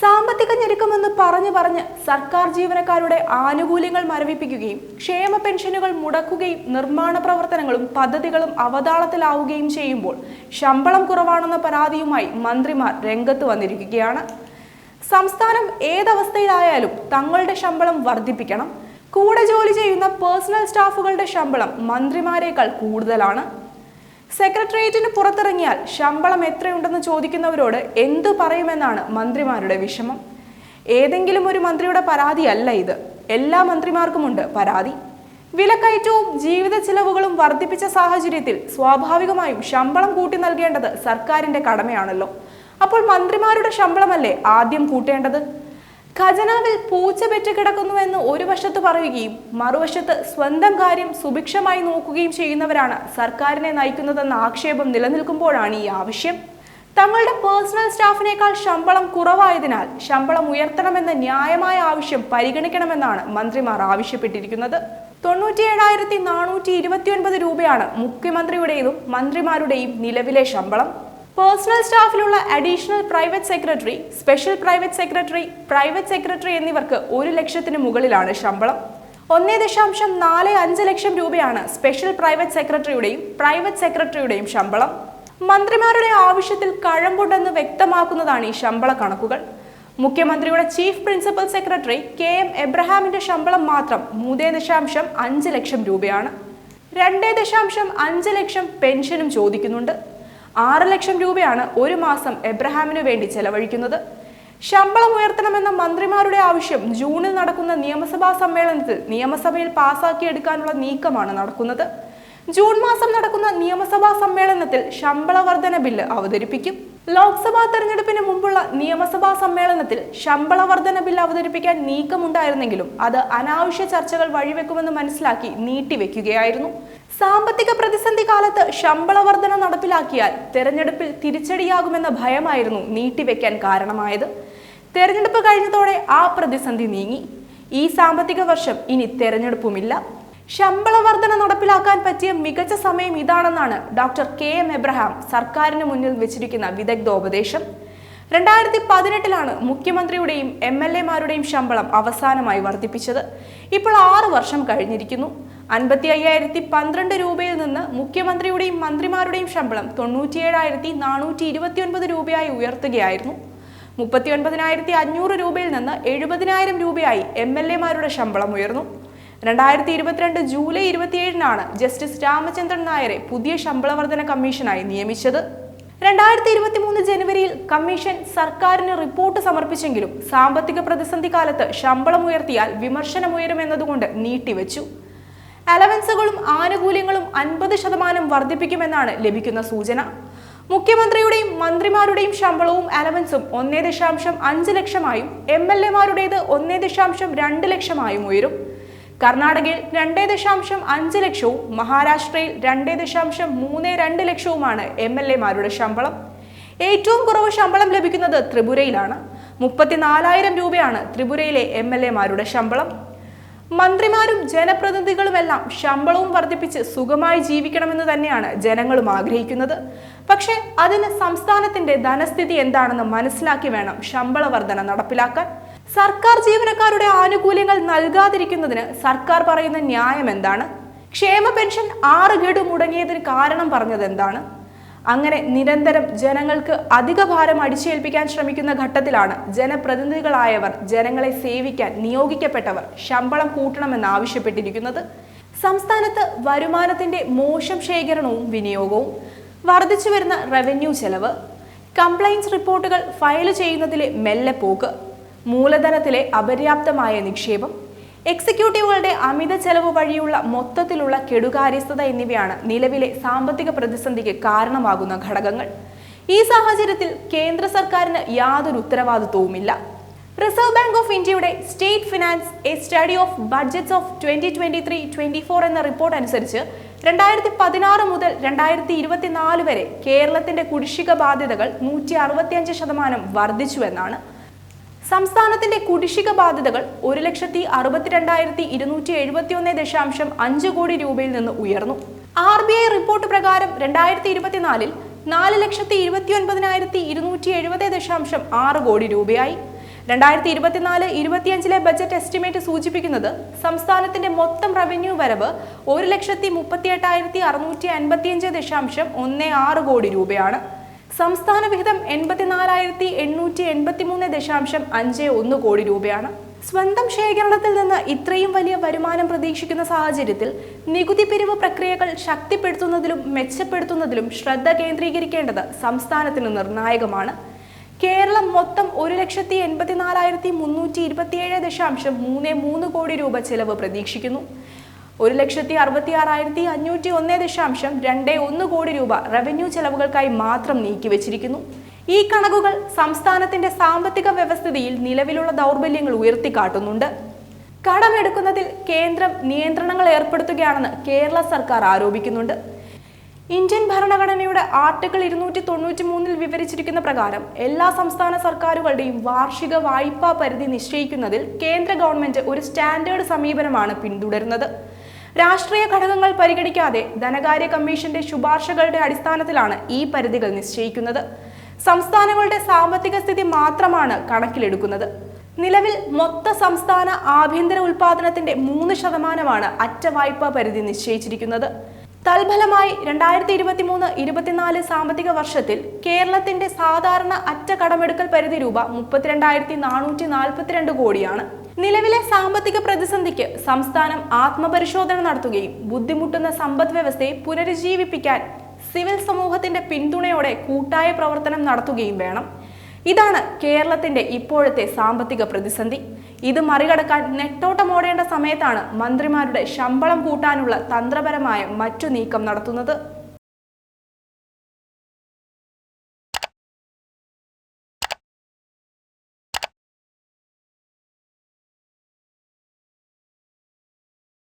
സാമ്പത്തിക ഞെരുക്കമെന്ന് പറഞ്ഞു പറഞ്ഞ് സർക്കാർ ജീവനക്കാരുടെ ആനുകൂല്യങ്ങൾ മരവിപ്പിക്കുകയും ക്ഷേമ പെൻഷനുകൾ മുടക്കുകയും നിർമ്മാണ പ്രവർത്തനങ്ങളും പദ്ധതികളും അവതാളത്തിലാവുകയും ചെയ്യുമ്പോൾ ശമ്പളം കുറവാണെന്ന പരാതിയുമായി മന്ത്രിമാർ രംഗത്ത് വന്നിരിക്കുകയാണ്. സംസ്ഥാനം ഏതവസ്ഥയിലായാലും തങ്ങളുടെ ശമ്പളം വർദ്ധിപ്പിക്കണം. കൂടെ ജോലി ചെയ്യുന്ന പേഴ്സണൽ സ്റ്റാഫുകളുടെ ശമ്പളം മന്ത്രിമാരെക്കാൾ കൂടുതലാണ്. സെക്രട്ടേറിയറ്റിന് പുറത്തിറങ്ങിയാൽ ശമ്പളം എത്രയുണ്ടെന്ന് ചോദിക്കുന്നവരോട് എന്തു പറയുമെന്നാണ് മന്ത്രിമാരുടെ വിഷമം. ഏതെങ്കിലും ഒരു മന്ത്രിയുടെ പരാതി അല്ല ഇത്. എല്ലാ മന്ത്രിമാർക്കുമുണ്ട് പരാതി. വിലക്കയറ്റവും ജീവിത ചിലവുകളും വർദ്ധിപ്പിച്ച സാഹചര്യത്തിൽ സ്വാഭാവികമായും ശമ്പളം കൂട്ടി നൽകേണ്ടത് സർക്കാരിന്റെ കടമയാണല്ലോ. അപ്പോൾ മന്ത്രിമാരുടെ ശമ്പളമല്ലേ ആദ്യം കൂട്ടേണ്ടത്? ഖജനാവിൽ പൂച്ച പെറ്റ് കിടക്കുന്നുവെന്ന് ഒരു വശത്ത് പറയുകയും മറുവശത്ത് സ്വന്തം കാര്യം സുഭിക്ഷമായി നോക്കുകയും ചെയ്യുന്നവരാണ് സർക്കാരിനെ നയിക്കുന്നതെന്ന ആക്ഷേപം നിലനിൽക്കുമ്പോഴാണ് ഈ ആവശ്യം. തങ്ങളുടെ പേഴ്സണൽ സ്റ്റാഫിനേക്കാൾ ശമ്പളം കുറവായതിനാൽ ശമ്പളം ഉയർത്തണമെന്ന ന്യായമായ ആവശ്യം പരിഗണിക്കണമെന്നാണ് മന്ത്രിമാർ ആവശ്യപ്പെട്ടിരിക്കുന്നത്. തൊണ്ണൂറ്റിയേഴായിരത്തി നാനൂറ്റി ഇരുപത്തിയൊൻപത് രൂപയാണ് മുഖ്യമന്ത്രിയുടെയും മന്ത്രിമാരുടെയും നിലവിലെ ശമ്പളം. Personal സ്റ്റാഫിലുള്ള additional private secretary special private secretary private secretary എന്നിവർക്ക് ഒരു ലക്ഷത്തിന് മുകളിലാണ് ശമ്പളം. ഒന്നേ ദശാംശം നാല് അഞ്ച് ലക്ഷം രൂപയാണ് സ്പെഷ്യൽ പ്രൈവറ്റ് സെക്രട്ടറിയുടെയും പ്രൈവറ്റ് സെക്രട്ടറിയുടെയും ശമ്പളം. മന്ത്രിമാരുടെ ആവശ്യത്തിൽ കഴമ്പുണ്ടെന്ന് വ്യക്തമാക്കുന്നതാണ് ഈ ശമ്പള കണക്കുകൾ. മുഖ്യമന്ത്രിയുടെ chief principal secretary K M എബ്രഹാമിന്റെ ശമ്പളം മാത്രം മൂന്നേ ദശാംശം അഞ്ച് ലക്ഷം രൂപയാണ്. രണ്ടേ ദശാംശം അഞ്ച് ലക്ഷം പെൻഷനും ചോദിക്കുന്നുണ്ട്. ആറ് ലക്ഷം രൂപയാണ് ഒരു മാസം എബ്രഹാമിനു വേണ്ടി ചെലവഴിക്കുന്നത്. ശമ്പളം ഉയർത്തണമെന്ന മന്ത്രിമാരുടെ ആവശ്യം ജൂണിൽ നടക്കുന്ന നിയമസഭാ സമ്മേളനത്തിൽ നിയമസഭയിൽ പാസാക്കിയെടുക്കാനുള്ള നീക്കമാണ് നടക്കുന്നത്. ജൂൺ മാസം നടക്കുന്ന നിയമസഭാ സമ്മേളനത്തിൽ ശമ്പള വർധന ബില്ല് അവതരിപ്പിക്കും. ലോക്സഭാ തെരഞ്ഞെടുപ്പിന് മുമ്പുള്ള നിയമസഭാ സമ്മേളനത്തിൽ ശമ്പള വർധന ബില്ല് അവതരിപ്പിക്കാൻ നീക്കമുണ്ടായിരുന്നെങ്കിലും അത് അനാവശ്യ ചർച്ചകൾ വഴിവെക്കുമെന്ന് മനസ്സിലാക്കി നീട്ടിവെക്കുകയായിരുന്നു. സാമ്പത്തിക പ്രതിസന്ധി കാലത്ത് ശമ്പള വർധന നടപ്പിലാക്കിയാൽ തെരഞ്ഞെടുപ്പിൽ തിരിച്ചടിയാകുമെന്ന ഭയമായിരുന്നു നീട്ടിവെക്കാൻ കാരണമായത്. തെരഞ്ഞെടുപ്പ് കഴിഞ്ഞതോടെ ആ പ്രതിസന്ധി നീങ്ങി. ഈ സാമ്പത്തിക വർഷം ഇനി തെരഞ്ഞെടുപ്പുമില്ല. ശമ്പള വർധന നടപ്പിലാക്കാൻ പറ്റിയ മികച്ച സമയം ഇതാണെന്നാണ് ഡോക്ടർ കെ എം എബ്രഹാം സർക്കാരിന് മുന്നിൽ വെച്ചിരിക്കുന്ന വിദഗ്ധോപദേശം. രണ്ടായിരത്തി പതിനെട്ടിലാണ് മുഖ്യമന്ത്രിയുടെയും എം എൽ എമാരുടെയും ശമ്പളം അവസാനമായി വർദ്ധിപ്പിച്ചത്. ഇപ്പോൾ ആറ് വർഷം കഴിഞ്ഞിരിക്കുന്നു. അൻപത്തി അയ്യായിരത്തി പന്ത്രണ്ട് രൂപയിൽ നിന്ന് മുഖ്യമന്ത്രിയുടെയും മന്ത്രിമാരുടെയും ശമ്പളം തൊണ്ണൂറ്റിയേഴായിരത്തി നാനൂറ്റി ഇരുപത്തിയൊൻപത് രൂപയായി ഉയർത്തുകയായിരുന്നു. മുപ്പത്തി ഒൻപതിനായിരത്തി അഞ്ഞൂറ് രൂപയിൽ നിന്ന് എഴുപതിനായിരം രൂപയായി എം എൽ എമാരുടെ ശമ്പളം ഉയർന്നു. രണ്ടായിരത്തി ഇരുപത്തിരണ്ട് ജൂലൈ ഇരുപത്തിയേഴിനാണ് ജസ്റ്റിസ് രാമചന്ദ്രൻ നായരെ പുതിയ ശമ്പള വർധന കമ്മീഷനായി നിയമിച്ചത്. രണ്ടായിരത്തി ഇരുപത്തി മൂന്ന് ജനുവരിയിൽ കമ്മീഷൻ സർക്കാരിന് റിപ്പോർട്ട് സമർപ്പിച്ചെങ്കിലും സാമ്പത്തിക പ്രതിസന്ധി കാലത്ത് ശമ്പളം ഉയർത്തിയാൽ വിമർശനമുയരുമെന്നതുകൊണ്ട് നീട്ടിവെച്ചു. അലവൻസുകളും ആനുകൂല്യങ്ങളും അൻപത് ശതമാനം വർദ്ധിപ്പിക്കുമെന്നാണ് ലഭിക്കുന്ന സൂചന. മുഖ്യമന്ത്രിയുടെയും മന്ത്രിമാരുടെയും ശമ്പളവും അലവൻസും ഒന്നേ ദശാംശം അഞ്ച് ലക്ഷമായും എം എൽ എമാരുടേത് ഒന്നേ ദശാംശം രണ്ട് ലക്ഷമായും ഉയരും. കർണാടകയിൽ രണ്ടേ ദശാംശം അഞ്ച് ലക്ഷവും മഹാരാഷ്ട്രയിൽ രണ്ടേ ദശാംശം മൂന്ന് രണ്ട് ലക്ഷവുമാണ് എം എൽ എമാരുടെ ശമ്പളം. ഏറ്റവും കുറവ് ശമ്പളം ലഭിക്കുന്നത് ത്രിപുരയിലാണ്. മുപ്പത്തിനാലായിരം രൂപയാണ് ത്രിപുരയിലെ എം എൽ എമാരുടെ ശമ്പളം. മന്ത്രിമാരും ജനപ്രതിനിധികളുമെല്ലാം ശമ്പളവും വർദ്ധിപ്പിച്ച് സുഖമായി ജീവിക്കണമെന്ന് തന്നെയാണ് ജനങ്ങളും ആഗ്രഹിക്കുന്നത്. പക്ഷേ അതിന് സംസ്ഥാനത്തിന്റെ ധനസ്ഥിതി എന്താണെന്ന് മനസ്സിലാക്കി വേണം ശമ്പള വർധന നടപ്പിലാക്കാൻ. സർക്കാർ ജീവനക്കാരുടെ ആനുകൂല്യങ്ങൾ നൽകാതിരിക്കുന്നതിന് സർക്കാർ പറയുന്ന ന്യായം എന്താണ്? ക്ഷേമ പെൻഷൻ ആറ് ഗഡു മുടങ്ങിയതിന് കാരണം പറഞ്ഞത് എന്താണ് അങ്ങനെ നിരന്തരം ജനങ്ങൾക്ക് അധിക ഭാരം അടിച്ചേൽപ്പിക്കാൻ ശ്രമിക്കുന്ന ഘട്ടത്തിലാണ് ജനപ്രതിനിധികളായവർ ജനങ്ങളെ സേവിക്കാൻ നിയോഗിക്കപ്പെട്ടവർ ശമ്പളം കൂട്ടണമെന്ന് ആവശ്യപ്പെട്ടിരിക്കുന്നത്. സംസ്ഥാനത്ത് വരുമാനത്തിന്റെ മോശം ശേഖരണവും വിനിയോഗവും വർദ്ധിച്ചു വരുന്ന റവന്യൂ ചെലവ് കംപ്ലൈൻസ് റിപ്പോർട്ടുകൾ ഫയൽ ചെയ്യുന്നതിലെ മെല്ലെപ്പോക്ക് മൂലധനത്തിലെ അപര്യാപ്തമായ നിക്ഷേപം എക്സിക്യൂട്ടീവുകളുടെ അമിത ചെലവ് വഴിയുള്ള മൊത്തത്തിലുള്ള കെടുകാര്യസ്ഥത എന്നിവയാണ് നിലവിലെ സാമ്പത്തിക പ്രതിസന്ധിക്ക് കാരണമാകുന്ന ഘടകങ്ങൾ. ഈ സാഹചര്യത്തിൽ കേന്ദ്ര സർക്കാരിന് യാതൊരു ഉത്തരവാദിത്വവുമില്ല. റിസർവ് ബാങ്ക് ഓഫ് ഇന്ത്യയുടെ state finance a study of budgets of twenty twenty three twenty four എന്ന റിപ്പോർട്ട് അനുസരിച്ച് രണ്ടായിരത്തി പതിനാറ് മുതൽ രണ്ടായിരത്തി ഇരുപത്തിനാല് വരെ കേരളത്തിന്റെ കുടിശ്ശിക ബാധ്യതകൾ നൂറ്റി അറുപത്തിയഞ്ച് ശതമാനം വർദ്ധിച്ചുവെന്നാണ് സംസ്ഥാനത്തിന്റെ കുടിശ്ശിക ബാധ്യതകൾ ഒരു ലക്ഷത്തി അറുപത്തിരണ്ടായിരത്തി ഇരുന്നൂറ്റി എഴുപത്തി ഒന്ന് ദശാംശം അഞ്ച് കോടി രൂപയിൽ നിന്ന് ഉയർന്നു. ആർ ബി ഐ റിപ്പോർട്ട് പ്രകാരം രണ്ടായിരത്തി ഇരുപത്തിനാലിൽ നാല് ലക്ഷത്തി ഇരുപത്തി ഒൻപതിനായിരത്തി ഇരുന്നൂറ്റി എഴുപത് ദശാംശം ആറ് കോടി രൂപയായി. രണ്ടായിരത്തി ഇരുപത്തിനാല് ഇരുപത്തിയഞ്ചിലെ ബജറ്റ് എസ്റ്റിമേറ്റ് സൂചിപ്പിക്കുന്നത് സംസ്ഥാനത്തിന്റെ മൊത്തം റവന്യൂ വരവ് ഒരു ലക്ഷത്തി മുപ്പത്തി എട്ടായിരത്തി അറുന്നൂറ്റി അൻപത്തിയഞ്ച് ദശാംശം ഒന്ന് ആറ് കോടി രൂപയാണ്. സംസ്ഥാന വിഹിതം എൺപത്തിനാലായിരത്തി എണ്ണൂറ്റി എൺപത്തി മൂന്ന് ദശാംശം അഞ്ച് ഒന്ന് കോടി രൂപയാണ്. സ്വന്തം ശേഖരണത്തിൽ നിന്ന് ഇത്രയും വലിയ വരുമാനം പ്രതീക്ഷിക്കുന്ന സാഹചര്യത്തിൽ നികുതി പിരിവ് പ്രക്രിയകൾ ശക്തിപ്പെടുത്തുന്നതിലും മെച്ചപ്പെടുത്തുന്നതിലും ശ്രദ്ധ കേന്ദ്രീകരിക്കേണ്ടത് സംസ്ഥാനത്തിന് നിർണായകമാണ്. കേരളം മൊത്തം ഒരു ലക്ഷത്തി എൺപത്തിനാലായിരത്തി മുന്നൂറ്റി ഇരുപത്തിയേഴ് ദശാംശം മൂന്ന് മൂന്ന് കോടി രൂപ ചെലവ് പ്രതീക്ഷിക്കുന്നു. ഒരു ലക്ഷത്തി അറുപത്തി ആറായിരത്തി അഞ്ഞൂറ്റി ഒന്ന് ദശാംശം രണ്ട് ഒന്ന് കോടി രൂപ റവന്യൂ ചെലവുകൾക്കായി മാത്രം നീക്കിവച്ചിരിക്കുന്നു ഈ കണക്കുകൾ സംസ്ഥാനത്തിന്റെ സാമ്പത്തിക വ്യവസ്ഥിതിയിൽ നിലവിലുള്ള ദൗർബല്യങ്ങൾ ഉയർത്തിക്കാട്ടുന്നുണ്ട്. കടമെടുക്കുന്നതിൽ കേന്ദ്രം നിയന്ത്രണങ്ങൾ ഏർപ്പെടുത്തുകയാണെന്ന് കേരള സർക്കാർ ആരോപിക്കുന്നുണ്ട്. ഇന്ത്യൻ ഭരണഘടനയുടെ ആർട്ടിക്കിൾ ഇരുന്നൂറ്റി തൊണ്ണൂറ്റി മൂന്നിൽ വിവരിച്ചിരിക്കുന്ന പ്രകാരം എല്ലാ സംസ്ഥാന സർക്കാരുകളുടെയും വാർഷിക വായ്പാ പരിധി നിശ്ചയിക്കുന്നതിൽ കേന്ദ്ര ഗവൺമെന്റ് ഒരു സ്റ്റാൻഡേർഡ് സമീപനമാണ് പിന്തുടരുന്നത്. രാഷ്ട്രീയ ഘടകങ്ങൾ പരിഗണിക്കാതെ ധനകാര്യ കമ്മീഷന്റെ ശുപാർശകളുടെ അടിസ്ഥാനത്തിലാണ് ഈ പരിധികൾ നിശ്ചയിക്കുന്നത്. സംസ്ഥാനങ്ങളുടെ സാമ്പത്തിക സ്ഥിതി മാത്രമാണ് കണക്കിലെടുക്കുന്നത്. നിലവിൽ മൊത്ത സംസ്ഥാന ആഭ്യന്തര ഉൽപാദനത്തിന്റെ മൂന്ന് ശതമാനമാണ് അറ്റ വായ്പാ പരിധി നിശ്ചയിച്ചിരിക്കുന്നത്. തൽഫലമായി രണ്ടായിരത്തി ഇരുപത്തി മൂന്ന് ഇരുപത്തിനാല് സാമ്പത്തിക വർഷത്തിൽ കേരളത്തിന്റെ സാധാരണ അറ്റ കടമെടുക്കൽ പരിധി രൂപ മുപ്പത്തിരണ്ടായിരത്തി നാനൂറ്റി നാൽപ്പത്തിരണ്ട് കോടിയാണ്. നിലവിലെ സാമ്പത്തിക പ്രതിസന്ധിക്ക് സംസ്ഥാനം ആത്മപരിശോധന നടത്തുകയും ബുദ്ധിമുട്ടുന്ന സമ്പദ് വ്യവസ്ഥയെ പുനരുജ്ജീവിപ്പിക്കാൻ സിവിൽ സമൂഹത്തിന്റെ പിന്തുണയോടെ കൂട്ടായ പ്രവർത്തനം നടത്തുകയും വേണം. ഇതാണ് കേരളത്തിന്റെ ഇപ്പോഴത്തെ സാമ്പത്തിക പ്രതിസന്ധി. ഇത് മറികടക്കാൻ നെട്ടോട്ടമോടേണ്ട സമയത്താണ് മന്ത്രിമാരുടെ ശമ്പളം കൂട്ടാനുള്ള തന്ത്രപരമായ മറ്റു നീക്കം നടത്തുന്നത്.